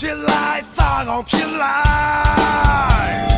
ဖြစ်လိုက်သာကောင်ဖြစ်လိုက်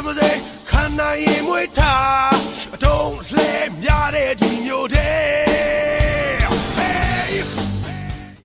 ရှင်ပါစေခန္ဓာရင်မွေးထားအတုံးလှဲများတဲ့ဒီမျိုးတဲ့